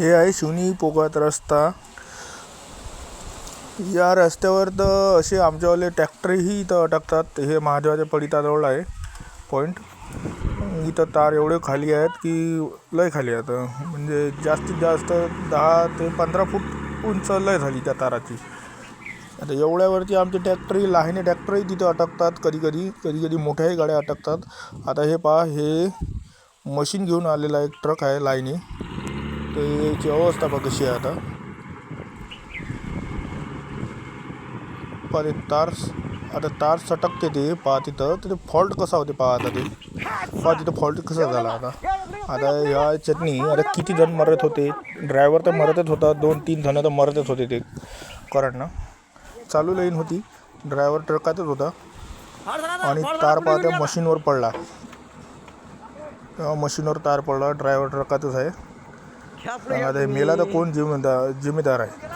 हे आहे शिवनी पोगात रस्ता. या रस्त्यावर तर असे आमच्यावाले ट्रॅक्टरही इथं अटकतात हे महादेवाच्या पडिताजवळ आहे. पॉईंट इथं तार एवढे खाली आहेत की लय खाली आहेत. म्हणजे जास्तीत जास्त दहा ते पंधरा फूट उंच लय झाली त्या ताराची. आता एवढ्यावरती आमचे ट्रॅक्टरही लहाने ट्रॅक्टरही तिथं अटकतात कधी कधी कधी कधी मोठ्याही गाड्या अटकतात. आता हे पहा हे मशीन घेऊन आलेला एक ट्रक आहे लाईनी. त्याची अवस्था बघा कशी आहे आता. पहा ते तार आता तार सटकते ते पहा तिथं. तर ते फॉल्ट कसा होते पहा आता ते. पहा तिथं फॉल्ट कसा झाला आता. आता ह्या चटणी आता किती जण मरत होते. ड्रायव्हर तर मरतच होता. दोन तीन जण तर मरतच होते ते. करंटनं चालू लाईन होती. ड्रायव्हर ट्रकातच होता. आणि तार पहा त्या मशीनवर पडला. मशीनवर तार पडला. ड्रायव्हर ट्रकातच आहे. आणि आता हे मेला तर कोण जिम्मेदार जिम्मेदार आहे?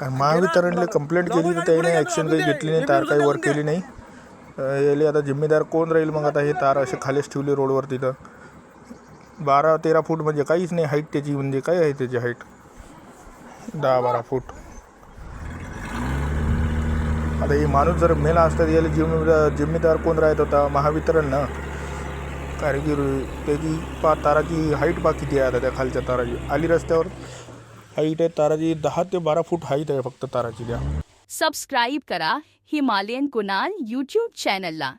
कारण महावितरणला कंप्लेंट केली तर त्याने ॲक्शन काही घेतली नाही तार काही वर केली नाही. याले आता जिम्मेदार कोण राहील मग? आता हे तार असे खालीच ठेवले रोडवर तिथं. बारा तेरा फूट म्हणजे काहीच नाही हाईट त्याची म्हणजे काय आहे त्याची हाईट दहा बारा फूट. आता हे माणूस जर मेला असता याला जिम्मेदार जिम्मेदार कोण राहत होता? महावितरण ना? कारण त्याची पा ताराची हाईट पा किती आहे आता त्या खालच्या ताराची? आली रस्त्यावर? हाईट आहे ताराची दहा ते बारा फूट हाईट आहे फक्त ताराची द्या सबस्क्राईब करा हिमालयन कुणाल यूट्यूब चॅनलला